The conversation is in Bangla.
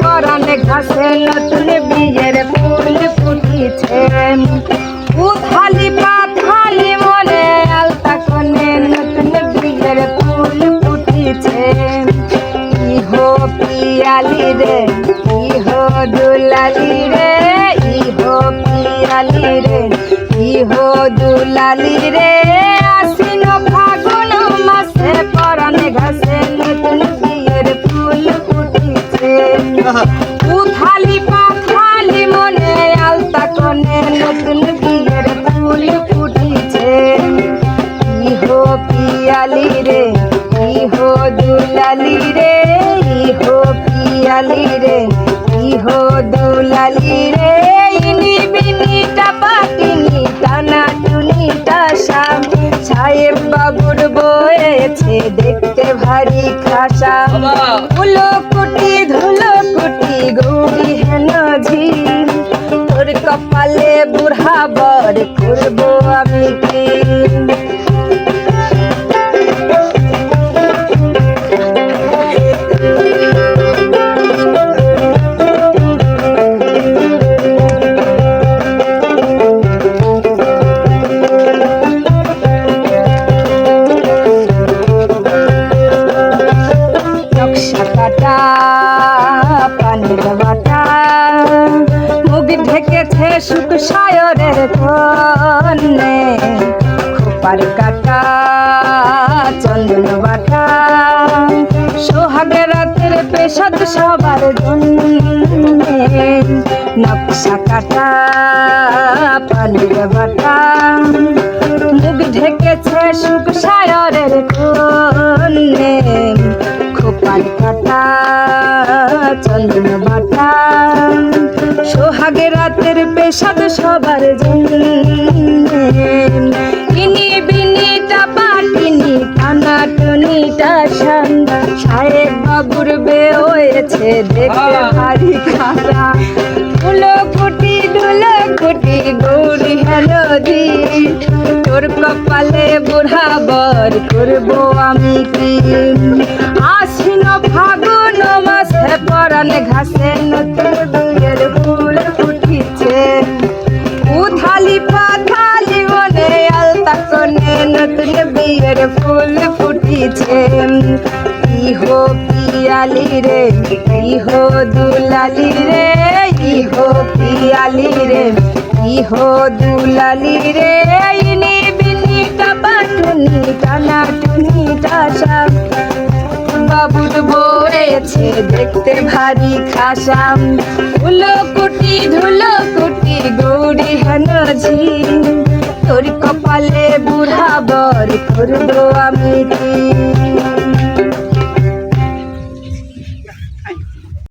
পরানে ঘাসে নতুন বিয়ের ফুল ফুটিছে। ফুটিছে ইহো পিয়ালি রে ইহো দুলালি রে ইহো পিয়ালি রে ইহো দুলালি রে। আশ্বিন ফাগুন মাসে পরানে ঘাসে নতুন বিয়ের ফুল ফুটিছে। উথালি পাথালি মনে আলতা কনে নতুন বিয়ের ফুল ফুটিছে। ইহো পিয়ালি রে দুলালি রে ইহো পিয়ালি রে ইহো দুলালি রে। ইনি বিনিটা পাটিনি টানা টুনিটা শাম সাহেব বাবুর বয়েছে দেখতে ভারী খাসা। ধুলো কুটি ধুলো কুটি গৌরী হেন তোর কপালে বুড়া বর করব আমি কি মুখ ঢেকেছে সুখ সায়রের কন্যে খোপার কাটা, চন্দন বাটা। সোহাগের রাতের পেশাদ সবার জন্যে। নকশা কাটা, পানির বাটা। মুখ ঢেকেছে সুখ সায়রের কন্যে খোপার কাটা, চন্দন বাটা। হয়েছে দেখতে ভারী খারা দুলো কুটি দুলো কুটি গৌরী হ্যালো দি তোর কপালে বুড়া বর করব আমি কি? আশ্বিন ফাগুন মাসে পরান ঘাসে নতুন বিয়ের ফুল ফুটিছে। উথালি পাথালি মনে আলতা কনে নতুন বিয়ের ফুল ফুটিছে। ইহো পিয়ালি রে, ইহো দুলালি রে, ইহো পিয়ালি রে, ইহো দুলালি রে। ইনি বিনিটা বাটুনি টানা, টুনি টাসা। বাবুর বয়েছে দেখতে ভারী খাসাম ধুলো কুটি ধুলো কুটি গৌরী হেনঝি তোর কপালে বুড়া বর, করব আমি কি